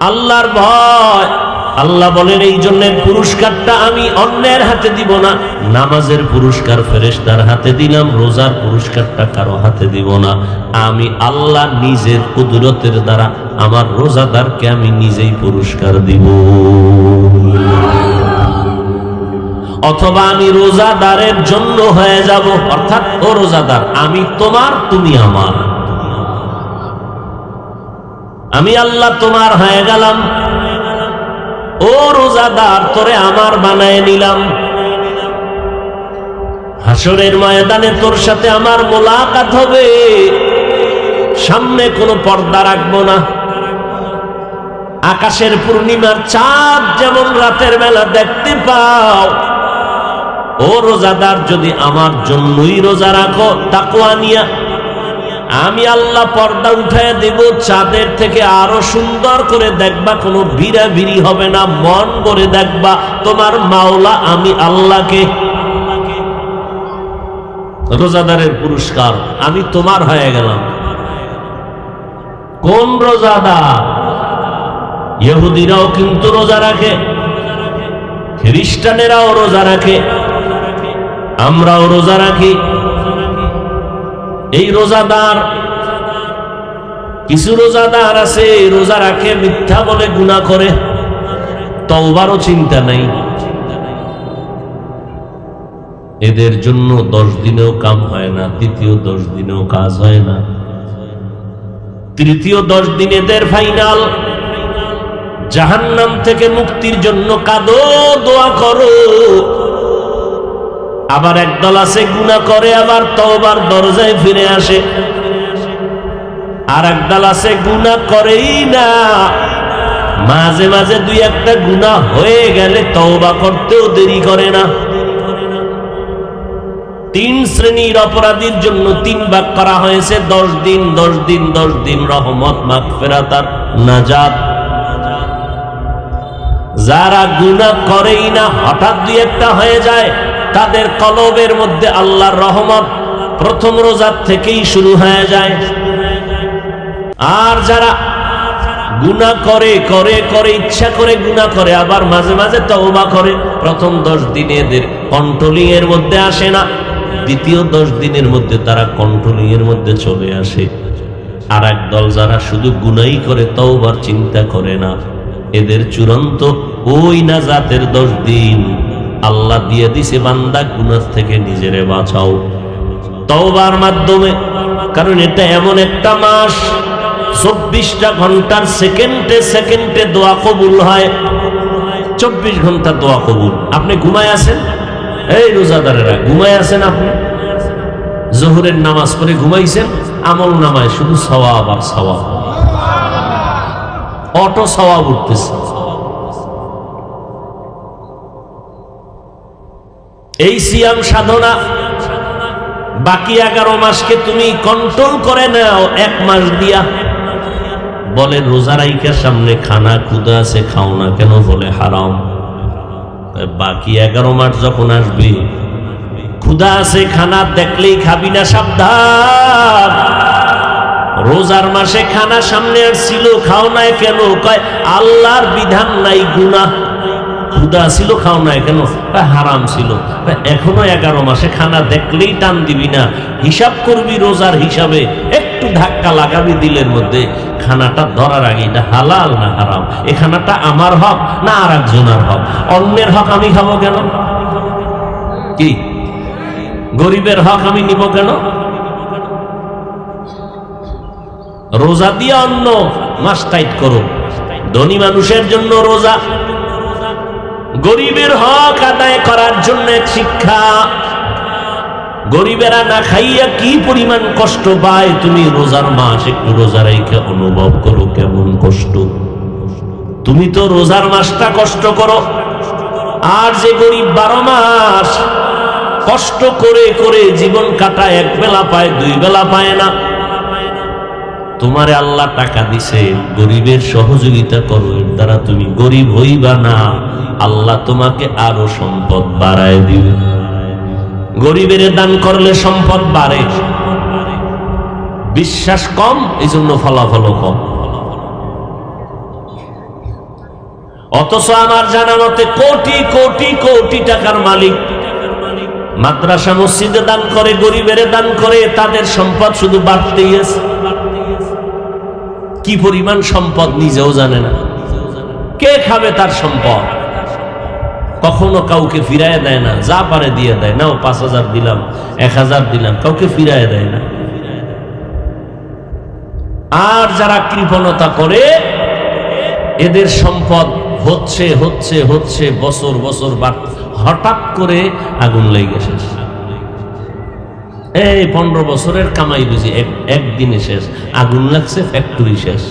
আল্লাহর ভয়। আল্লাহ বলেন, এই জন্য পুরস্কারটা আমি অন্যের হাতে দিব না। নামাজের পুরস্কার ফেরেশতার হাতে দিলাম, রোজার পুরস্কারটা কারও হাতে দিব না। আমি আল্লাহ নিজের কুদরতের দ্বারা আমার রোজাদারকে আমি নিজেই পুরস্কার দিব। অথবা আমি রোজাদারের জন্য হয়ে যাব। অর্থাৎ, ও রোজাদার, আমি তোমার, তুমি আমার। আমি আল্লাহ তোমার হয়ে গেলাম। ও রোজাদার, তোরে আমার বানায় নিলাম। হাসরের ময়দানে তোর সাথে আমার মোলাকাত হবে। সামনে কোনো পর্দা রাখব না। আকাশের পূর্ণিমার চাঁদ যেমন রাতের বেলা দেখতে পাও, ও রোজাদার, যদি আমার জন্যই রোজা রাখো তাকুয়া নিয়া আমি আল্লাহ পর্দা উঠায় দেব, চাঁদের থেকে আরও সুন্দর করে দেখবা, কোনো বিরা বিরি হবে না, মন করে দেখবা, তোমার মাওলা আমি আল্লাহকে। রোজাদারের পুরস্কার, আমি তোমার হয়ে গেলাম। কোন রোজাদার? ইহুদিরাও কিন্তু রোজা রাখে, খ্রিস্টানেরাও রোজা রাখে, আমরাও রোজা রাখি। এই রোজাদার, কিছু রোজাদার আছে রোজা রাখে, মিথ্যা বলে গুণা করে। তওবারও চিন্তা নাই। এদের জন্য দশ দিনেও কাম হয় না তৃতীয় দশ দিনেও কাজ হয় না। তৃতীয় দশ দিন এদের ফাইনাল। জাহান্নাম থেকে মুক্তির জন্য কাঁদো, দোয়া করো। আবার একদল আছে গুণা করে, আবার তওবার দরজায় ফিরে আসে। আর একদল আছে গুণা করেই না। মাঝে মাঝে দুই একটা গুণা হয়ে গেলে তওবা করতেও দেরি করে না। তিন শ্রেণির অপরাধীর জন্য তিন ভাগ করা হয়েছে, দশ দিন দশ দিন দশ দিন রহমত মাগ ফেরাতার নাজাত। যারা গুণা করেই না, হঠাৎ দুই একটা হয়ে যায় তাদের কলবের মধ্যে আল্লাহর রহমত প্রথম রোজার থেকেই শুরু হয়ে যায়। আর যারা গুণা করে করে করে, ইচ্ছা করে গুণা করে, আবার মাঝে মাঝে তওবা করে, প্রথম দশ দিনে এদের কন্ট্রোলিং এর মধ্যে আসে না। দ্বিতীয় দশ দিনের মধ্যে তারা কন্ট্রোলিং এর মধ্যে চলে আসে। আর এক দল যারা শুধু গুনাই করে, তওবার চিন্তা করে না, এদের চূড়ান্ত ওই না জাতের দশ দিন দিয়ে দিছে, বান্দা গুনার থেকে নিজেরে বাঁচাও। তওবার মাধ্যমে, কারণ এটা এমন একটা মাস, চব্বিশটা ঘণ্টার সেকেন্ডে সেকেন্ডে দোয়া কবুল হয়। চব্বিশ ঘণ্টা দোয়া কবুল। আপনি ঘুমায় আছেন? এই রোজাদারেরা, ঘুমায় আছেন আপনি? জোহরের নামাজ পড়ে ঘুমাইছেন? আমল নামায় শুধু সওয়াব আর সওয়াব। অটো সওয়াব উঠতেছে। এই সিয়াম সাধনা বাকি এগারো মাসকে তুমি কন্ট্রোল করে নাও, এক মাস দিয়া। বলে, রোজা রাইকার সামনে খানা ক্ষুদা আছে, খাও না কেন? বলে, হারাম। বাকি এগারো মাস যখন আসবে ক্ষুদা আছে, খানা দেখলেই খাবি না, সাবধান। রোজার মাসে খানা সামনে আসছিল, খাও নাই কেন? কয়, আল্লাহর বিধান নাই গুনা ক্ষুদা ছিল, খাও নাই কেন? হারাম ছিল। এখনও এগারো মাসে খানা দেখলেই টান দিবি না। হিসাব করবি রোজার হিসাবে, একটু ধাক্কা লাগাবি দিলের মধ্যে। খানাটা ধরার আগে এটা হালাল না হারাম? এ খানাটা আমার হক না আর একজনের হক? অন্যের হক আমি খাব কেন? কি? গরিবের হক আমি নিব কেন? রোজা দিয়ে অন্য মাস টাইট করো। ধনী মানুষের জন্য রোজা গরিবের হক আদায় করার জন্য শিক্ষা। গরিবেরা না খাইয়া কি পরিমাণ কষ্ট পায় তুমি রোজার মাস একটু রোজা রেখে অনুভব করো কেমন কষ্ট। তুমি তো রোজার মাসটা কষ্ট করো। আর যে গরিব বারো মাস কষ্ট করে করে জীবন কাটায়, এক বেলা পায়, দুই বেলা পায় না। তোমারে আল্লাহ টাকা দিছে, গরিবের সহযোগিতা করো, এর দ্বারা তুমি গরিব হইবা না। আল্লাহ তোমাকে আরও সম্পদ বাড়ায় দিবে। গরিবের দান করলে সম্পদ বাড়ে। বিশ্বাস কম এই জন্য ফলাফলও কম। অথচ আমার জানা মতে কোটি কোটি কোটি টাকার মালিক মাদ্রাসা মসজিদে দান করে, গরিবের দান করে, তাদের সম্পদ শুধু বাড়তেই আছে। কি পরিমাণ সম্পদ নিজেও জানে না। কে খাবে তার সম্পদ? কখনো কাউকে ফিরায় দেয় না। যা পারে দিয়ে দেয়। নাও, পাঁচ হাজার দিলাম, এক হাজার দিলাম, কাউকে ফিরায় দেয় না। আর যারা কৃপণতা করে, এদের সম্পদ হচ্ছে হচ্ছে হচ্ছে, বছর বছর হঠাৎ করে আগুন লেগে শেষ। এই পনেরো বছরের কামাই বুঝি একদিনে শেষ। আগুন লাগছে ফ্যাক্টরি শেষ।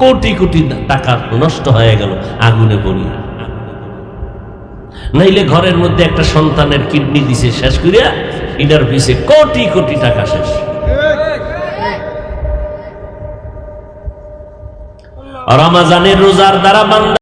কোটি কোটি টাকা নষ্ট হয়ে গেল আগুনে পড়ি। নাইলে ঘরের মধ্যে একটা সন্তানের কিডনি দিছে শেষ করিয়া এটার পিছে কোটি কোটি টাকা শেষ। রমাজানের রোজার দ্বারা বান্দা